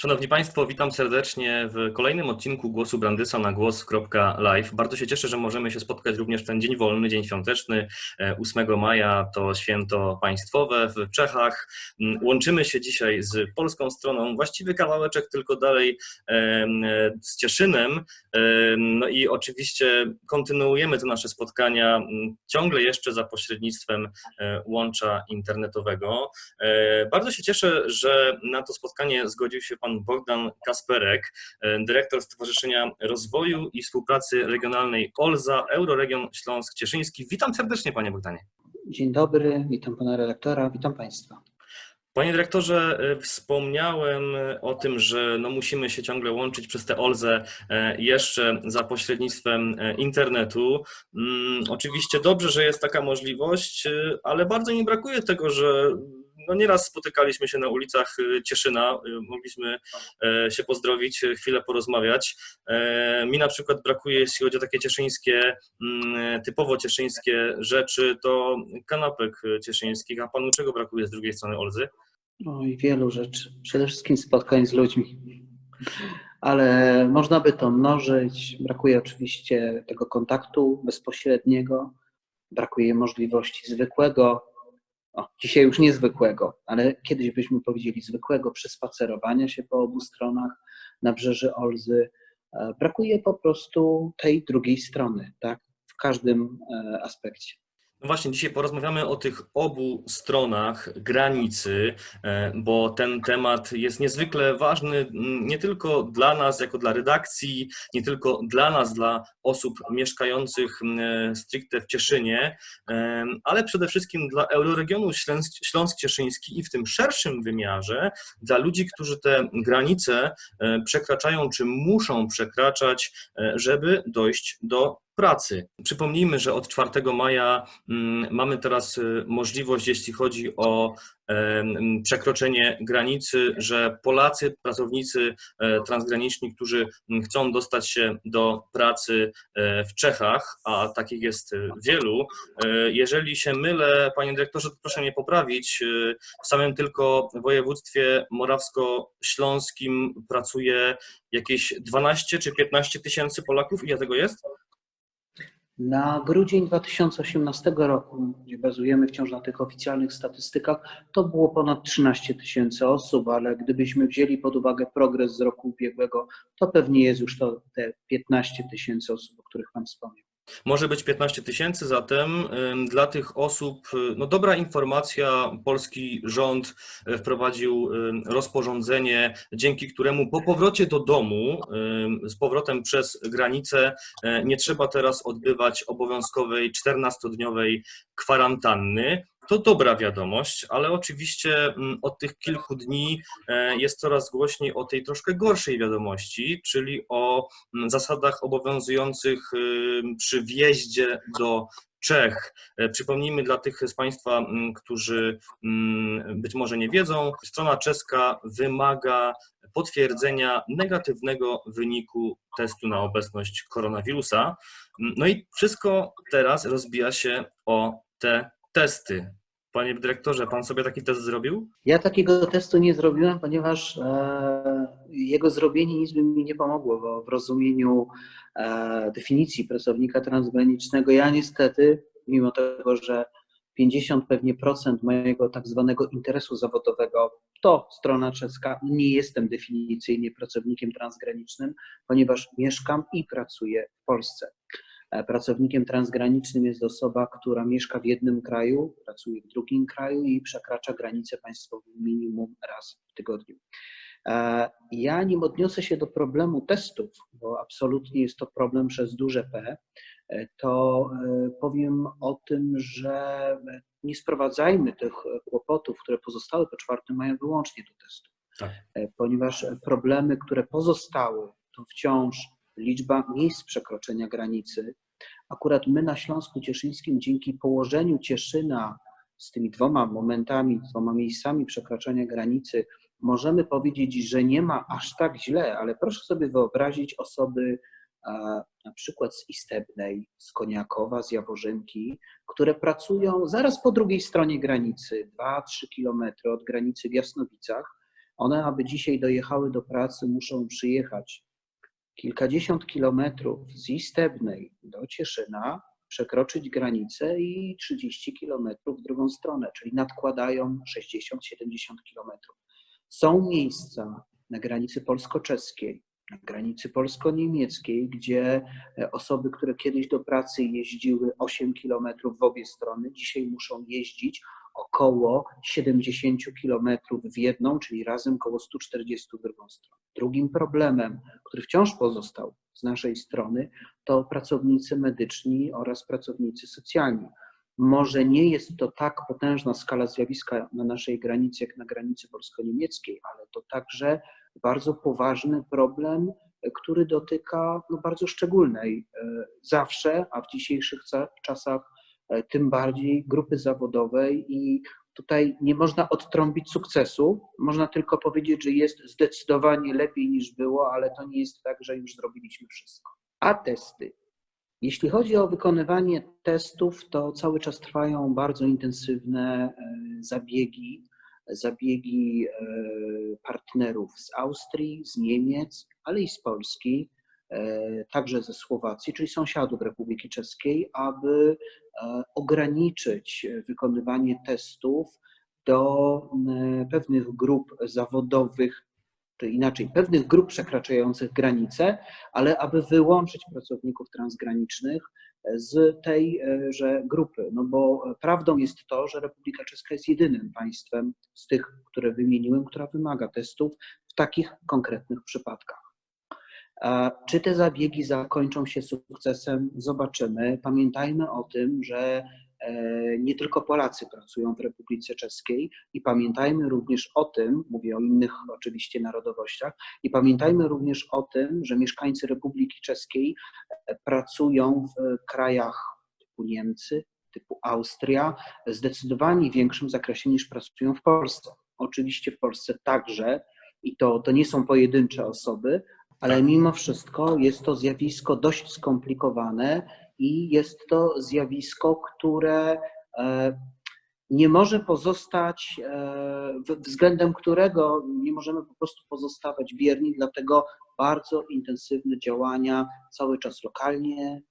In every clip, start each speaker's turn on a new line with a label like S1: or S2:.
S1: Szanowni Państwo, witam serdecznie w kolejnym odcinku Głosu Brandysa na głos.live. Bardzo się cieszę, że możemy się spotkać również w ten dzień wolny, dzień świąteczny. 8 maja to święto państwowe w Czechach. Łączymy się dzisiaj z polską stroną, właściwie kawałeczek tylko dalej z Cieszynem. No i oczywiście kontynuujemy te nasze spotkania ciągle jeszcze za pośrednictwem e, łącza internetowego. E, bardzo się cieszę, że na to spotkanie zgodził się pan Bogdan Kasperek, e, dyrektor Stowarzyszenia Rozwoju i Współpracy Regionalnej OLZA, Euroregion Śląsk-Cieszyński. Witam serdecznie, panie Bogdanie.
S2: Dzień dobry, witam pana redaktora, witam państwa.
S1: Panie dyrektorze, e, wspomniałem o tym, że no musimy się ciągle łączyć przez tę OLZę e, jeszcze za pośrednictwem internetu. Mm, oczywiście dobrze, że jest taka możliwość, ale bardzo mi brakuje tego, że no nieraz spotykaliśmy się na ulicach y, Cieszyna, y, mogliśmy e, się pozdrowić, y, chwilę porozmawiać. E, mi na przykład brakuje, jeśli chodzi o takie cieszyńskie, mm, typowo cieszyńskie rzeczy, to kanapek cieszyńskich, a panu czego brakuje z drugiej strony Olzy?
S2: No i wielu rzeczy, przede wszystkim spotkań z ludźmi. Ale można by to mnożyć. Brakuje oczywiście tego kontaktu bezpośredniego, brakuje możliwości zwykłego o, dzisiaj już niezwykłego, ale kiedyś byśmy powiedzieli zwykłego przespacerowania się po obu stronach nabrzeży Olzy. E, brakuje po prostu tej drugiej strony, tak? W każdym e, aspekcie.
S1: No właśnie, dzisiaj porozmawiamy o tych obu stronach granicy, e, bo ten temat jest niezwykle ważny nie tylko dla nas, jako dla redakcji, nie tylko dla nas, dla osób mieszkających stricte w Cieszynie, e, ale przede wszystkim dla euroregionu Śląsk-Cieszyński i w tym szerszym wymiarze dla ludzi, którzy te granice e, przekraczają czy muszą przekraczać, żeby dojść do pracy. Przypomnijmy, że od 4 maja mm, mamy teraz y, możliwość, jeśli chodzi o przekroczenie granicy, że Polacy, pracownicy e, transgraniczni, którzy mm, chcą dostać się do pracy e, w Czechach, a takich jest e, wielu, jeżeli się mylę, panie dyrektorze, to proszę mnie poprawić, w samym tylko województwie morawsko-śląskim pracuje jakieś 12 czy 15 tysięcy Polaków. Ile tego jest?
S2: Na grudzień 2018 roku, gdzie bazujemy wciąż na tych oficjalnych statystykach, to było ponad 13 tysięcy osób, ale gdybyśmy wzięli pod uwagę progres z roku ubiegłego, to pewnie jest już to te 15 tysięcy osób, o których Pan wspomniał.
S1: Może być 15 tysięcy, zatem dla tych osób, y, no dobra informacja, polski rząd y, wprowadził rozporządzenie, dzięki któremu po powrocie do domu, z powrotem przez granicę, e, nie trzeba teraz odbywać obowiązkowej 14-dniowej kwarantanny. To dobra wiadomość, ale oczywiście mm, od tych kilku dni e, jest coraz głośniej o tej troszkę gorszej wiadomości, czyli o mm, zasadach obowiązujących przy wjeździe do Czech. E, przypomnijmy dla tych z Państwa, mm, którzy być może nie wiedzą, strona czeska wymaga potwierdzenia negatywnego wyniku testu na obecność koronawirusa. No i wszystko teraz rozbija się o te testy. Panie dyrektorze, pan sobie taki test zrobił?
S2: Ja takiego testu nie zrobiłem, ponieważ e, jego zrobienie nic by mi nie pomogło, bo w rozumieniu e, definicji pracownika transgranicznego ja niestety, mimo tego, że 50 pewnie procent mojego tak zwanego interesu zawodowego to strona czeska, nie jestem definicyjnie pracownikiem transgranicznym, ponieważ mieszkam i pracuję w Polsce. E, pracownikiem transgranicznym jest osoba, która mieszka w jednym kraju, pracuje w drugim kraju i przekracza granicę państwową minimum raz w tygodniu. E, ja nim odniosę się do problemu testów, bo absolutnie jest to problem przez duże P, e, to powiem o tym, że nie sprowadzajmy tych kłopotów, które pozostały po 4 maja wyłącznie do testów, tak. ponieważ problemy, które pozostały, to wciąż liczba miejsc przekroczenia granicy. Akurat my na Śląsku Cieszyńskim dzięki położeniu Cieszyna z tymi dwoma momentami, dwoma miejscami przekraczania granicy, możemy powiedzieć, że nie ma aż tak źle, ale proszę sobie wyobrazić osoby na przykład z Istebnej, z Koniakowa, z Jaworzynki, które pracują zaraz po drugiej stronie granicy, 2-3 kilometry od granicy w Jasnowicach, One, aby dzisiaj dojechały do pracy, muszą przyjechać kilkadziesiąt kilometrów z Istebnej do Cieszyna, przekroczyć granicę i 30 kilometrów w drugą stronę, czyli nadkładają 60-70 kilometrów. Są miejsca na granicy polsko-czeskiej, na granicy polsko-niemieckiej, gdzie e, osoby, które kiedyś do pracy jeździły 8 kilometrów w obie strony, dzisiaj muszą jeździć około 70 kilometrów w jedną, czyli razem około 140 w drugą stronę. Drugim problemem, który wciąż pozostał z naszej strony, to pracownicy medyczni oraz pracownicy socjalni. Może nie jest to tak potężna skala zjawiska na naszej granicy, jak na granicy polsko-niemieckiej, ale to także bardzo poważny problem, który dotyka no, bardzo szczególnej e, zawsze, a w dzisiejszych czasach tym bardziej grupy zawodowej i tutaj nie można odtrąbić sukcesu, można tylko powiedzieć, że jest zdecydowanie lepiej niż było, ale to nie jest tak, że już zrobiliśmy wszystko. A testy. Jeśli chodzi o wykonywanie testów, to cały czas trwają bardzo intensywne e, zabiegi, zabiegi e, partnerów z Austrii, z Niemiec, ale i z Polski, e, także ze Słowacji, czyli sąsiadów Republiki Czeskiej, aby ograniczyć wykonywanie testów do pewnych grup zawodowych czy inaczej, pewnych grup przekraczających granice, ale aby wyłączyć pracowników transgranicznych z tejże grupy. No bo prawdą jest to, że Republika Czeska jest jedynym państwem z tych, które wymieniłem, która wymaga testów w takich konkretnych przypadkach. Czy te zabiegi zakończą się sukcesem? Zobaczymy. Pamiętajmy o tym, że E, nie tylko Polacy pracują w Republice Czeskiej i pamiętajmy również o tym, mówię o innych oczywiście narodowościach, i pamiętajmy również o tym, że mieszkańcy Republiki Czeskiej e, pracują w krajach typu Niemcy, typu Austria, w zdecydowanie większym zakresie niż pracują w Polsce. Oczywiście w Polsce także, i to, to nie są pojedyncze osoby, ale mimo wszystko jest to zjawisko dość skomplikowane i jest to zjawisko, które e, nie może pozostać, e, względem którego nie możemy po prostu pozostawać bierni, dlatego bardzo intensywne działania cały czas lokalnie,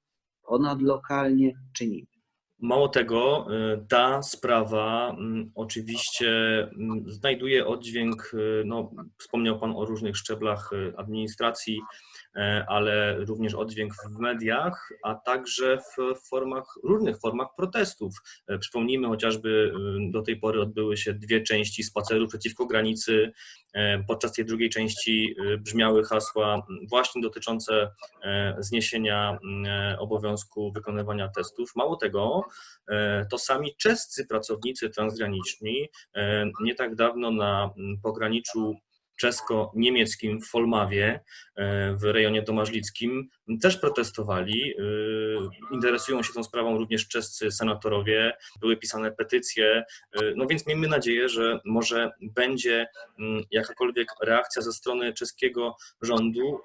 S2: ponadlokalnie czynimy.
S1: Mało tego, y, ta sprawa mm, oczywiście mm, znajduje oddźwięk, y, no, wspomniał Pan o różnych szczeblach y, administracji, ale również oddźwięk w mediach, a także w formach, różnych formach protestów. E, przypomnijmy chociażby, do tej pory odbyły się dwie części spaceru przeciwko granicy. E, podczas tej drugiej części brzmiały hasła właśnie dotyczące zniesienia obowiązku wykonywania testów. Mało tego, E, to sami czescy pracownicy transgraniczni e, nie tak dawno na pograniczu czesko-niemieckim w Folmawie e, w rejonie domażlickim też protestowali. E, interesują się tą sprawą również czescy senatorowie, były pisane petycje, e, no więc miejmy nadzieję, że może będzie mm, jakakolwiek reakcja ze strony czeskiego rządu.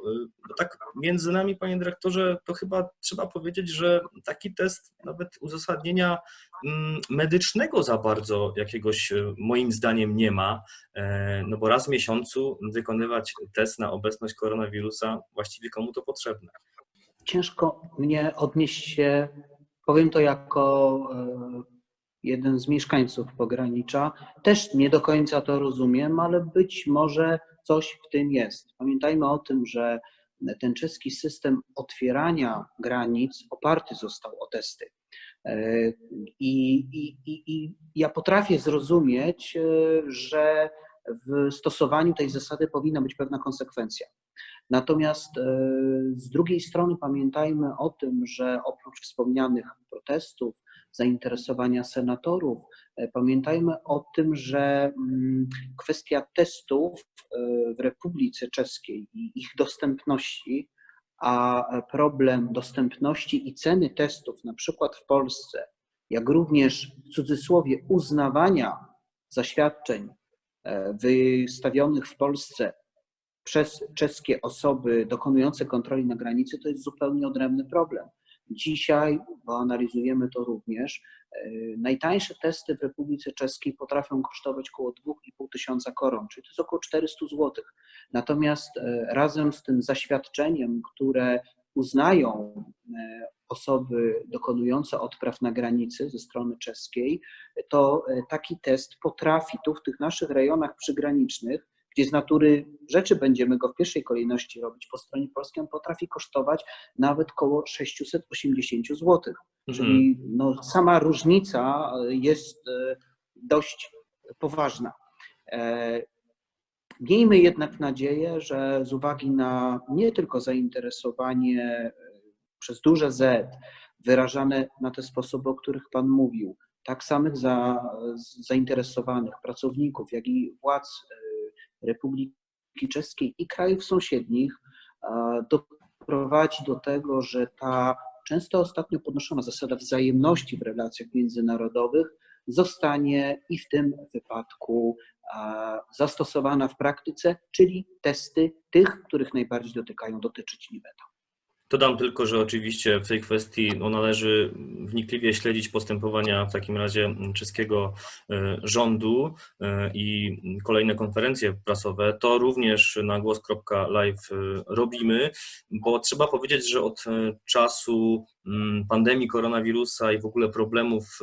S1: Bo tak między nami, panie dyrektorze, to chyba trzeba powiedzieć, że taki test nawet uzasadnienia mm, medycznego za bardzo jakiegoś moim zdaniem nie ma, no bo raz w miesiącu wykonywać test na obecność koronawirusa, właściwie komu to potrzebne.
S2: Ciężko mnie odnieść się, powiem to jako e, jeden z mieszkańców pogranicza. Też nie do końca to rozumiem, ale być może coś w tym jest. Pamiętajmy o tym, że ten czeski system otwierania granic oparty został o testy. E, I, i, i, i ja potrafię zrozumieć, e, że w stosowaniu tej zasady powinna być pewna konsekwencja. Natomiast e, z drugiej strony pamiętajmy o tym, że oprócz wspomnianych protestów, zainteresowania senatorów, e, pamiętajmy o tym, że mm, kwestia testów e, w Republice Czeskiej i ich dostępności, a problem dostępności i ceny testów, na przykład w Polsce, jak również w cudzysłowie uznawania zaświadczeń wystawionych w Polsce przez czeskie osoby dokonujące kontroli na granicy, to jest zupełnie odrębny problem. Dzisiaj, bo analizujemy to również, najtańsze testy w Republice Czeskiej potrafią kosztować około 2,5 tysiąca koron, czyli to jest około 400 zł. Natomiast razem z tym zaświadczeniem, które uznają osoby dokonujące odpraw na granicy ze strony czeskiej, to taki test potrafi tu w tych naszych rejonach przygranicznych gdzie z natury rzeczy będziemy go w pierwszej kolejności robić po stronie polskiej, on potrafi kosztować nawet około 680 zł.
S1: Mhm.
S2: Czyli no, sama różnica jest dość poważna. Miejmy jednak nadzieję, że z uwagi na nie tylko zainteresowanie e, przez duże Z wyrażane na te sposoby, o których Pan mówił, tak samych za, zainteresowanych pracowników, jak i władz e, Republiki Czeskiej i krajów sąsiednich doprowadzi do tego, że ta często ostatnio podnoszona zasada wzajemności w relacjach międzynarodowych zostanie i w tym wypadku zastosowana w praktyce, czyli testy tych, których najbardziej dotykają, dotyczyć nie będą.
S1: Dodam tylko, że oczywiście w tej kwestii no, należy wnikliwie śledzić postępowania w takim razie czeskiego e, rządu e, i kolejne konferencje prasowe. To również na głos.live e, robimy, bo trzeba powiedzieć, że od czasu pandemii koronawirusa i w ogóle problemów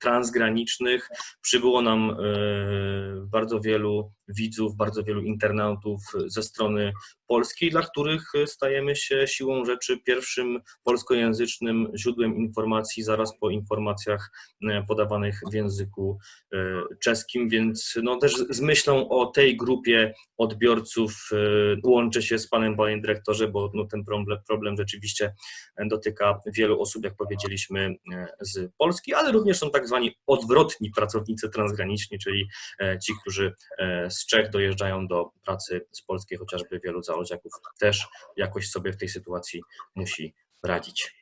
S1: transgranicznych przybyło nam bardzo wielu widzów, bardzo wielu internautów ze strony polskiej, dla których stajemy się siłą rzeczy pierwszym polskojęzycznym źródłem informacji zaraz po informacjach e, podawanych w języku e, czeskim, więc no też z myślą o tej grupie odbiorców e, łączę się z panem, panie dyrektorze, bo no ten problem, problem rzeczywiście dotyka wielu osób, jak powiedzieliśmy, z Polski, ale również są tak zwani odwrotni pracownicy transgraniczni, czyli ci, którzy z Czech dojeżdżają do pracy z Polski, chociażby wielu załodziaków też jakoś sobie w tej sytuacji musi radzić.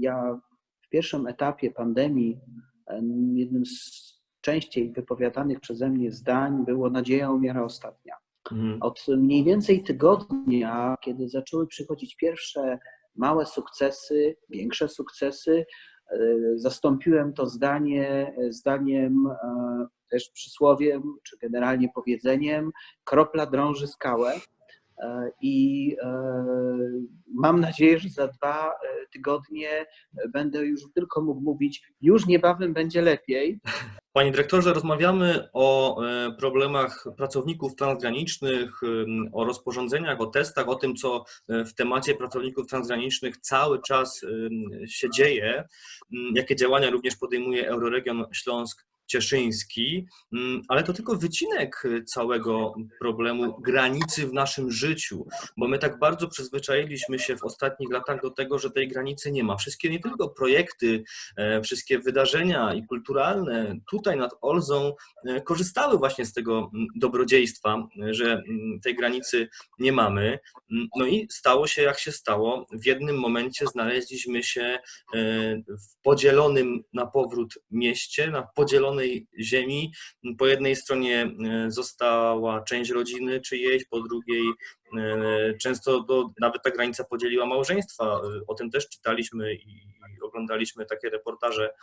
S2: Ja w pierwszym etapie pandemii jednym z częściej wypowiadanych przeze mnie zdań było nadzieja umiera ostatnia. Mhm. Od mniej więcej tygodnia, kiedy zaczęły przychodzić pierwsze małe sukcesy, większe sukcesy, e, zastąpiłem to zdanie zdaniem e, też przysłowiem, czy generalnie powiedzeniem, kropla drąży skałę. E, I e, mam nadzieję, że za dwa e, tygodnie będę już tylko mógł mówić, już niebawem będzie lepiej.
S1: Panie dyrektorze, rozmawiamy o problemach pracowników transgranicznych, o rozporządzeniach, o testach, o tym, co w temacie pracowników transgranicznych cały czas się dzieje, jakie działania również podejmuje Euroregion Śląsk Cieszyński, mm, ale to tylko wycinek całego problemu granicy w naszym życiu, bo my tak bardzo przyzwyczailiśmy się w ostatnich latach do tego, że tej granicy nie ma. Wszystkie nie tylko projekty, e, wszystkie wydarzenia i kulturalne tutaj nad Olzą e, korzystały właśnie z tego mm, dobrodziejstwa, że mm, tej granicy nie mamy. No i stało się jak się stało. W jednym momencie znaleźliśmy się e, w podzielonym na powrót mieście, na podzielonej ziemi. Po jednej stronie e, została część rodziny czyjejś, po drugiej e, często nawet ta granica podzieliła małżeństwa. E, o tym też czytaliśmy i oglądaliśmy takie reportaże.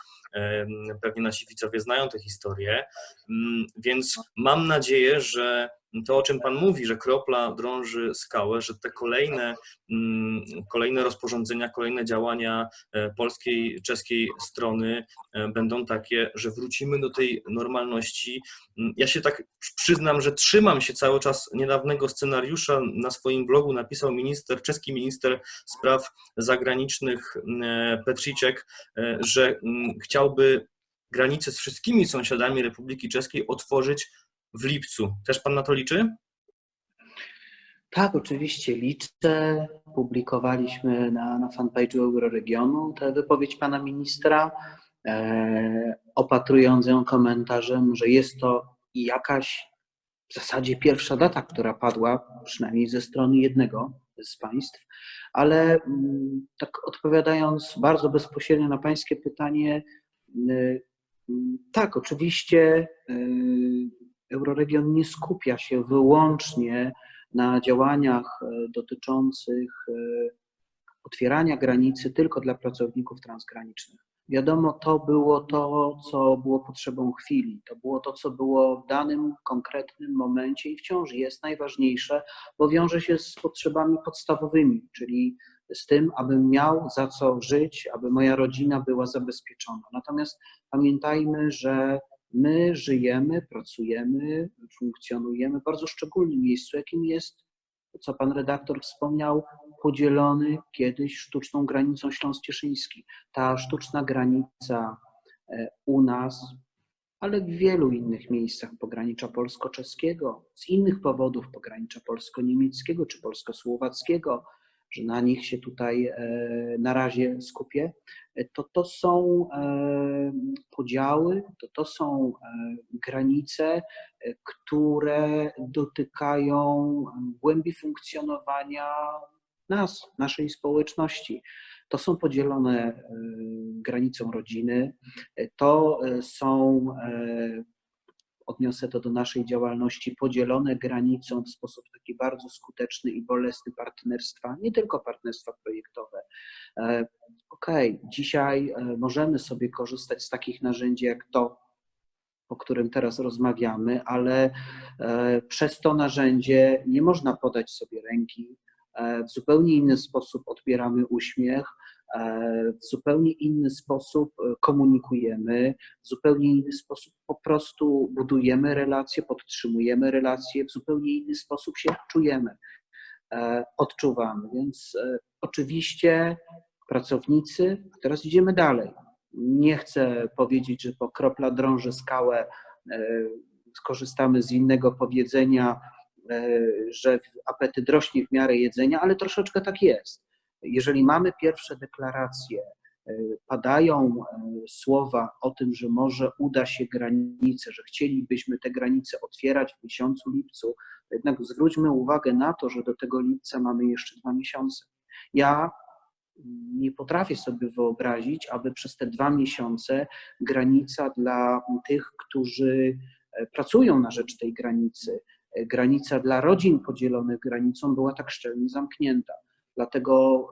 S1: Pewnie nasi widzowie znają tę historię. Mm, więc mam nadzieję, że to, o czym Pan mówi, że kropla drąży skałę, że te kolejne, mm, kolejne rozporządzenia, kolejne działania e, polskiej, czeskiej strony e, będą takie, że wrócimy do tej normalności. Mm, ja się tak przyznam, że trzymam się cały czas niedawnego scenariusza. Na swoim blogu napisał minister, czeski minister spraw zagranicznych e, Petricek, że chciałby granice z wszystkimi sąsiadami Republiki Czeskiej otworzyć w lipcu. Też Pan na to liczy?
S2: Tak, oczywiście liczę. Publikowaliśmy na, na fanpage'u Euroregionu tę wypowiedź pana ministra, e, opatrując ją komentarzem, że jest to jakaś w zasadzie pierwsza data, która padła, przynajmniej ze strony jednego z państw, ale m, mm, tak odpowiadając bardzo bezpośrednio na pańskie pytanie, y, tak, oczywiście y, Euroregion nie skupia się wyłącznie na działaniach e, dotyczących e, otwierania granicy tylko dla pracowników transgranicznych. Wiadomo, to było to, co było potrzebą chwili, to było to, co było w danym konkretnym momencie i wciąż jest najważniejsze, bo wiąże się z potrzebami podstawowymi, czyli z tym, abym miał za co żyć, aby moja rodzina była zabezpieczona. Natomiast pamiętajmy, że my żyjemy, pracujemy, funkcjonujemy w bardzo szczególnym miejscu, jakim jest, co pan redaktor wspomniał, podzielony kiedyś sztuczną granicą Śląsk-Cieszyński. Ta sztuczna granica e, u nas, ale w wielu innych miejscach pogranicza polsko-czeskiego, z innych powodów pogranicza polsko-niemieckiego czy polsko-słowackiego, że na nich się tutaj e, na razie skupię, e, to to są podziały, to to są granice, które dotykają głębi funkcjonowania nas, naszej społeczności. To są podzielone granicą rodziny, to są, odniosę to do naszej działalności, podzielone granicą w sposób taki bardzo skuteczny i bolesny partnerstwa, nie tylko partnerstwa projektowe. Okej, okay, dzisiaj możemy sobie korzystać z takich narzędzi jak to, o którym teraz rozmawiamy, ale przez to narzędzie nie można podać sobie ręki, w zupełnie inny sposób odbieramy uśmiech, w zupełnie inny sposób komunikujemy, w zupełnie inny sposób po prostu budujemy relacje, podtrzymujemy relacje, w zupełnie inny sposób się czujemy, odczuwamy. Więc oczywiście pracownicy, teraz idziemy dalej. Nie chcę powiedzieć, że po kropla drąży skałę, skorzystamy z innego powiedzenia, że apetyt rośnie w miarę jedzenia, ale troszeczkę tak jest. Jeżeli mamy pierwsze deklaracje, padają słowa o tym, że może uda się granice, że chcielibyśmy te granice otwierać w miesiącu lipcu, jednak zwróćmy uwagę na to, że do tego lipca mamy jeszcze dwa miesiące. Ja nie potrafię sobie wyobrazić, aby przez te dwa miesiące granica dla tych, którzy pracują na rzecz tej granicy, granica dla rodzin podzielonych granicą była tak szczelnie zamknięta. Dlatego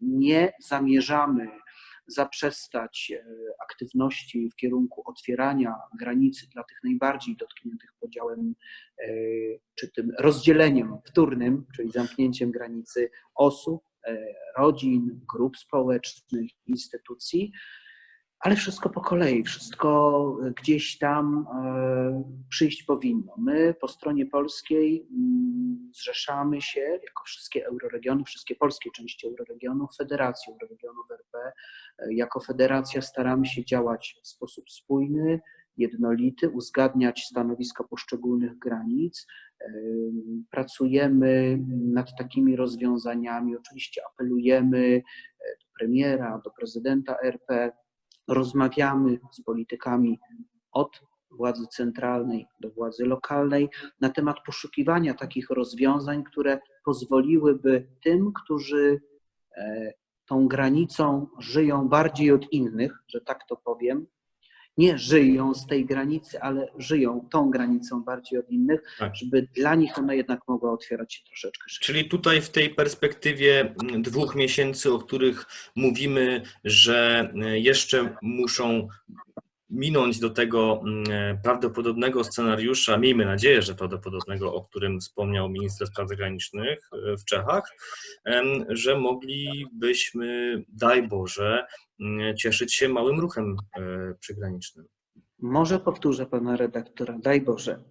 S2: nie zamierzamy zaprzestać aktywności w kierunku otwierania granicy dla tych najbardziej dotkniętych podziałem czy tym rozdzieleniem wtórnym, czyli zamknięciem granicy osób, rodzin, grup społecznych, instytucji, ale wszystko po kolei, wszystko gdzieś tam przyjść powinno. My po stronie polskiej zrzeszamy się, jako wszystkie euroregiony, wszystkie polskie części euroregionu, Federacji Euroregionów RP. Jako federacja staramy się działać w sposób spójny, jednolity, uzgadniać stanowiska poszczególnych granic. Pracujemy nad takimi rozwiązaniami, oczywiście apelujemy do premiera, do prezydenta RP, rozmawiamy z politykami od władzy centralnej do władzy lokalnej na temat poszukiwania takich rozwiązań, które pozwoliłyby tym, którzy tą granicą żyją bardziej od innych, że tak to powiem, nie żyją z tej granicy, ale żyją tą granicą bardziej od innych, tak. żeby dla nich ona jednak mogła otwierać się troszeczkę szybciej.
S1: Czyli tutaj w tej perspektywie dwóch miesięcy, o których mówimy, że jeszcze muszą minąć do tego prawdopodobnego scenariusza, miejmy nadzieję, że prawdopodobnego, o którym wspomniał minister spraw zagranicznych w Czechach, że moglibyśmy, daj Boże, cieszyć się małym ruchem przygranicznym.
S2: Może powtórzę pana redaktora, daj Boże.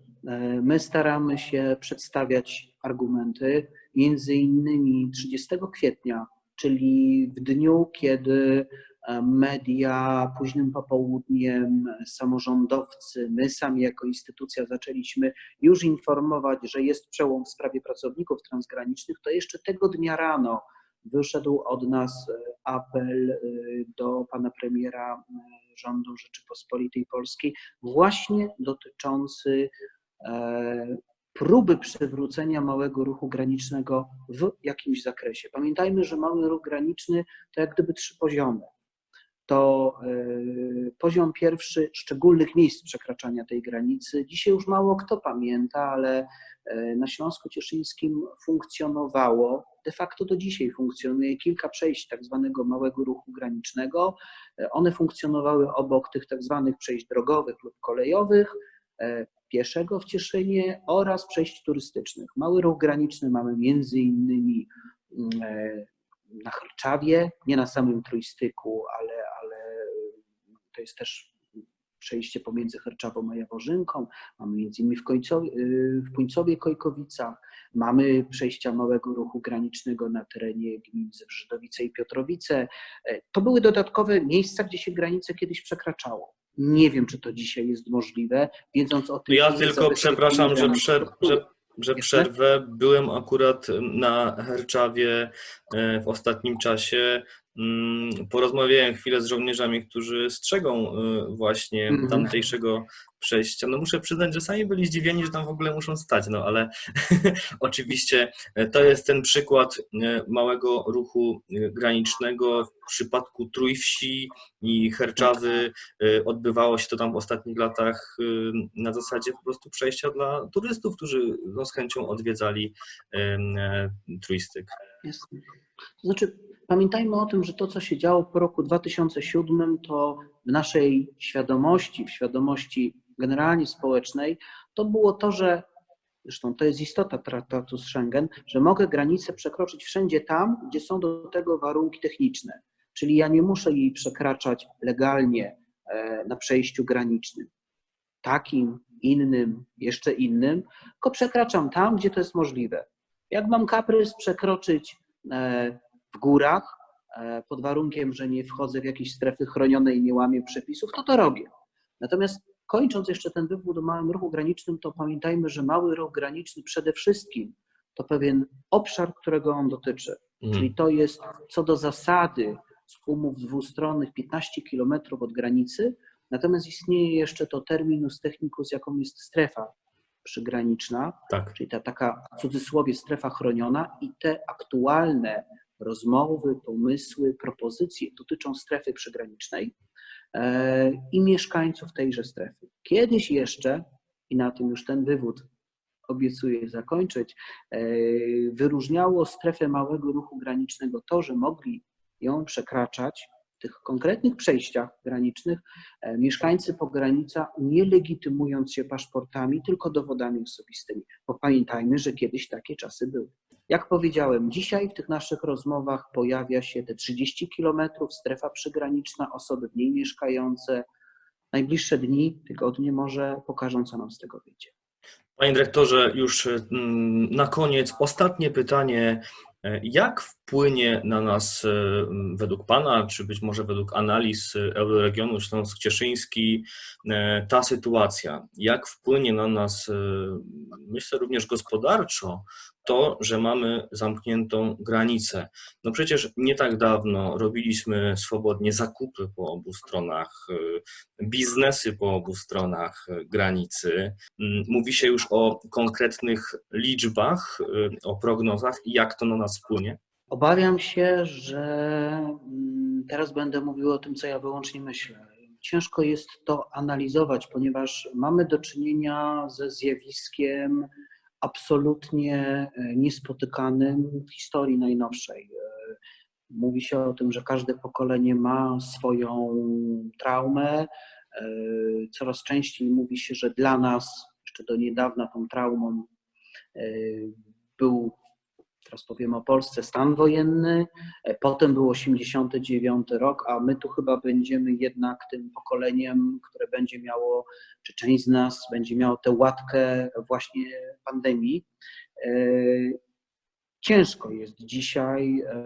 S2: My staramy się przedstawiać argumenty, między innymi 30 kwietnia, czyli w dniu, kiedy media, późnym popołudniem, samorządowcy, my sami jako instytucja zaczęliśmy już informować, że jest przełom w sprawie pracowników transgranicznych, to jeszcze tego dnia rano wyszedł od nas apel do pana premiera rządu Rzeczypospolitej Polskiej, właśnie dotyczący próby przywrócenia małego ruchu granicznego w jakimś zakresie. Pamiętajmy, że mały ruch graniczny to jak gdyby trzy poziomy to poziom pierwszy szczególnych miejsc przekraczania tej granicy. Dzisiaj już mało kto pamięta, ale e, na Śląsku Cieszyńskim funkcjonowało, de facto do dzisiaj funkcjonuje kilka przejść tak zwanego małego ruchu granicznego. E, One funkcjonowały obok tych tak zwanych przejść drogowych lub kolejowych, e, pieszego w Cieszynie oraz przejść turystycznych. Mały ruch graniczny mamy między innymi mm, e, na Chrczawie, nie na samym Trójstyku, ale to jest też przejście pomiędzy Chrczawą a Jaworzynką, mamy między innymi w, Końcowie, w Puńcowie Kojkowicach, mamy przejścia małego ruchu granicznego na terenie gmin Żydowice i Piotrowice. E, To były dodatkowe miejsca, gdzie się granice kiedyś przekraczało. Nie wiem, czy to dzisiaj jest możliwe, wiedząc o tym.
S1: Ja tylko przepraszam, że, że, że przerwę. Byłem akurat na Herczawie e, w ostatnim czasie. Mm, Porozmawiałem chwilę z żołnierzami, którzy strzegą e, właśnie
S2: Mhm.
S1: tamtejszego przejścia. No muszę przyznać, że sami byli zdziwieni, że tam w ogóle muszą stać, no ale oczywiście e, to jest ten przykład e, małego ruchu e, granicznego. W przypadku Trójwsi i Herczawy odbywało się to tam w ostatnich latach na zasadzie po prostu przejścia dla turystów, którzy no, z chęcią odwiedzali Trójstyk.
S2: Jasne. To znaczy, pamiętajmy o tym, że to, co się działo po roku 2007, to w naszej świadomości, w świadomości generalnie społecznej, to było to, że zresztą to jest istota traktatu z Schengen, że mogę granicę przekroczyć wszędzie tam, gdzie są do tego warunki techniczne. Czyli ja nie muszę jej przekraczać legalnie e, na przejściu granicznym. Takim, innym, jeszcze innym, tylko przekraczam tam, gdzie to jest możliwe. Jak mam kaprys przekroczyć e, w górach, e, pod warunkiem, że nie wchodzę w jakieś strefy chronione i nie łamię przepisów, to to robię. Natomiast kończąc jeszcze ten wywód o małym ruchu granicznym, to pamiętajmy, że mały ruch graniczny przede wszystkim to pewien obszar, którego on dotyczy. Czyli to jest co do zasady z umów dwustronnych 15 km od granicy, natomiast istnieje jeszcze to terminus technicus, jaką jest strefa przygraniczna,
S1: Tak.
S2: czyli ta taka w cudzysłowie strefa chroniona i te aktualne rozmowy, pomysły, propozycje dotyczą strefy przygranicznej e, i mieszkańców tejże strefy. Kiedyś jeszcze, i na tym już ten wywód obiecuję zakończyć, e, wyróżniało strefę małego ruchu granicznego to, że mogli ją przekraczać w tych konkretnych przejściach granicznych e, mieszkańcy pogranicza, nie legitymując się paszportami, tylko dowodami osobistymi. Bo pamiętajmy, że kiedyś takie czasy były. Jak powiedziałem, dzisiaj w tych naszych rozmowach pojawia się te 30 kilometrów, strefa przygraniczna, osoby w niej mieszkające. Najbliższe dni, tygodnie może pokażą, co nam z tego wyjdzie.
S1: Panie dyrektorze, już mm, na koniec ostatnie pytanie. E, Jak wpłynie na nas, e, według Pana, czy być może według analiz e, Euroregionu Śląsk-Cieszyński, e, ta sytuacja? Jak wpłynie na nas, myślę również gospodarczo, to, że mamy zamkniętą granicę? No przecież nie tak dawno robiliśmy swobodnie zakupy po obu stronach, biznesy po obu stronach granicy. Mm, Mówi się już o konkretnych liczbach, o prognozach i jak to na nas wpłynie.
S2: Obawiam się, że mm, teraz będę mówił o tym, co ja wyłącznie myślę. Ciężko jest to analizować, ponieważ mamy do czynienia ze zjawiskiem absolutnie e, niespotykanym w historii najnowszej. E, Mówi się o tym, że każde pokolenie ma swoją traumę. E, Coraz częściej mówi się, że dla nas, jeszcze do niedawna, tą traumą był teraz powiem o Polsce, stan wojenny, e, potem był 89 rok, a my tu chyba będziemy jednak tym pokoleniem, które będzie miało, czy część z nas będzie miało tę łatkę właśnie pandemii. E, Ciężko jest dzisiaj e,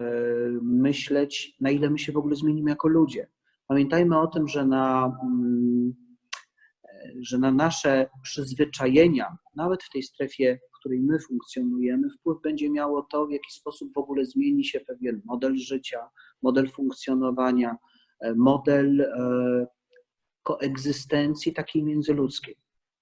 S2: myśleć, na ile my się w ogóle zmienimy jako ludzie. Pamiętajmy o tym, że na, mm, że na nasze przyzwyczajenia, nawet w tej strefie, której my funkcjonujemy, wpływ będzie miało to, w jaki sposób w ogóle zmieni się pewien model życia, model funkcjonowania, e, model e, koegzystencji takiej międzyludzkiej.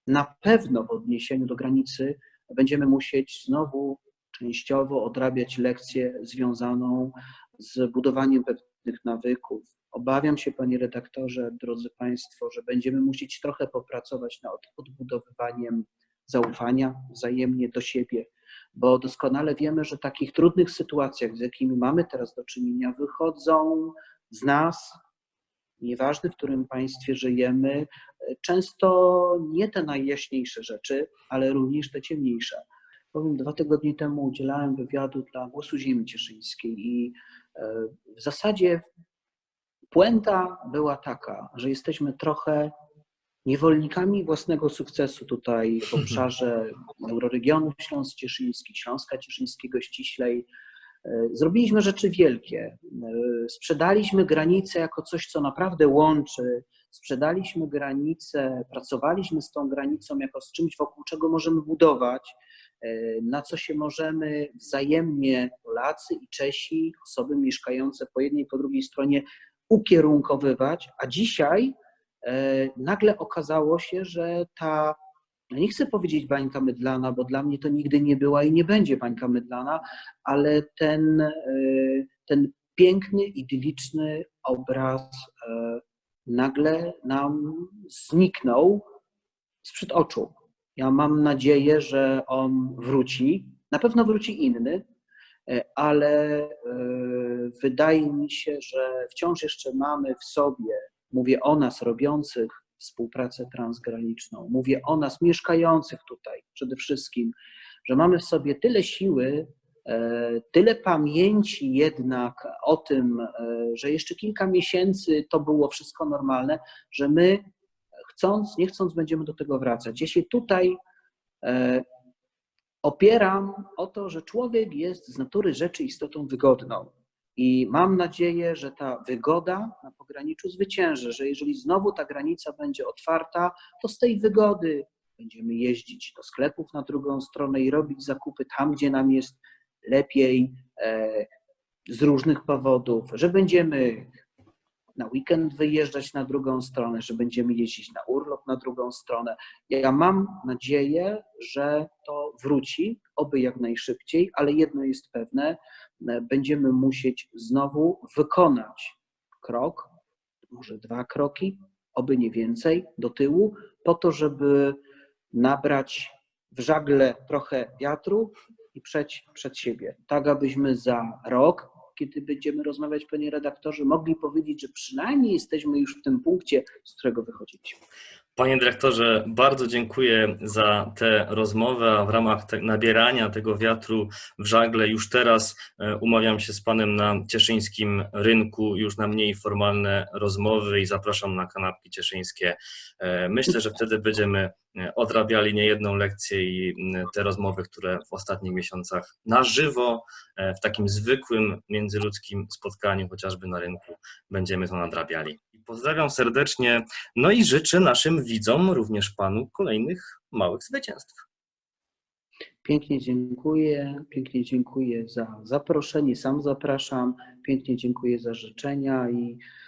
S2: Na pewno w odniesieniu do granicy będziemy musieć znowu częściowo odrabiać lekcję związaną z budowaniem pewnych nawyków. Obawiam się, panie redaktorze, drodzy państwo, że będziemy musieć trochę popracować nad odbudowywaniem zaufania wzajemnie do siebie, bo doskonale wiemy, że w takich trudnych sytuacjach, z jakimi mamy teraz do czynienia, wychodzą z nas, nieważne w którym państwie żyjemy, często nie te najjaśniejsze rzeczy, ale również te ciemniejsze. Powiem, dwa tygodnie temu udzielałem wywiadu dla Głosu Ziemi Cieszyńskiej i e, w zasadzie puenta była taka, że jesteśmy trochę niewolnikami własnego sukcesu tutaj w obszarze euroregionu Śląsk Cieszyński, Śląska Cieszyńskiego ściślej. E, Zrobiliśmy rzeczy wielkie. E, Sprzedaliśmy granicę jako coś, co naprawdę łączy. Sprzedaliśmy granicę, pracowaliśmy z tą granicą jako z czymś, wokół czego możemy budować, e, na co się możemy wzajemnie Polacy i Czesi, osoby mieszkające po jednej i po drugiej stronie ukierunkowywać, a dzisiaj nagle okazało się, że ta, no nie chcę powiedzieć bańka mydlana, bo dla mnie to nigdy nie była i nie będzie bańka mydlana, ale ten, e, ten piękny, idyliczny obraz e, nagle nam zniknął sprzed oczu. Ja mam nadzieję, że on wróci. Na pewno wróci inny, E, ale e, wydaje mi się, że wciąż jeszcze mamy w sobie, mówię o nas robiących współpracę transgraniczną, mówię o nas mieszkających tutaj przede wszystkim, że mamy w sobie tyle siły, e, tyle pamięci jednak o tym, że jeszcze kilka miesięcy to było wszystko normalne, że my chcąc, nie chcąc będziemy do tego wracać. Jeśli tutaj opieram o to, że człowiek jest z natury rzeczy istotą wygodną. I mam nadzieję, że ta wygoda na pograniczu zwycięży, że jeżeli znowu ta granica będzie otwarta, to z tej wygody będziemy jeździć do sklepów na drugą stronę i robić zakupy tam, gdzie nam jest lepiej e, z różnych powodów, że będziemy na weekend wyjeżdżać na drugą stronę, że będziemy jeździć na urlop na drugą stronę. Ja mam nadzieję, że to wróci, oby jak najszybciej, ale jedno jest pewne, będziemy musieć znowu wykonać krok, może dwa kroki, oby nie więcej, do tyłu, po to, żeby nabrać w żagle trochę wiatru i przeć przed siebie, tak abyśmy za rok kiedy będziemy rozmawiać, panie redaktorze, mogli powiedzieć, że przynajmniej jesteśmy już w tym punkcie, z którego wychodziliśmy.
S1: Panie dyrektorze, bardzo dziękuję za tę rozmowę. A w ramach te, nabierania tego wiatru w żagle już teraz e, umawiam się z panem na cieszyńskim rynku, już na mniej formalne rozmowy i zapraszam na kanapki cieszyńskie. E, myślę, że wtedy będziemy odrabiali niejedną lekcję i te rozmowy, które w ostatnich miesiącach na żywo, w takim zwykłym międzyludzkim spotkaniu, chociażby na rynku, będziemy to nadrabiali. Pozdrawiam serdecznie, no i życzę naszym widzom, również Panu, kolejnych małych zwycięstw.
S2: Pięknie dziękuję, pięknie dziękuję za zaproszenie, sam zapraszam, pięknie dziękuję za życzenia i e,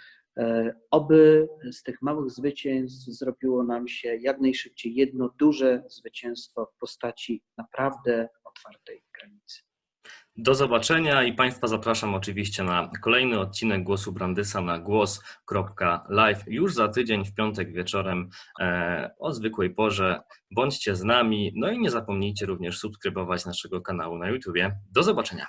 S2: oby z tych małych zwycięstw zrobiło nam się jak najszybciej jedno duże zwycięstwo w postaci naprawdę otwartej granicy.
S1: Do zobaczenia i Państwa zapraszam oczywiście na kolejny odcinek Głosu Brandysa na głos.live już za tydzień w piątek wieczorem e, o zwykłej porze. Bądźcie z nami, no i nie zapomnijcie również subskrybować naszego kanału na YouTubie. Do zobaczenia.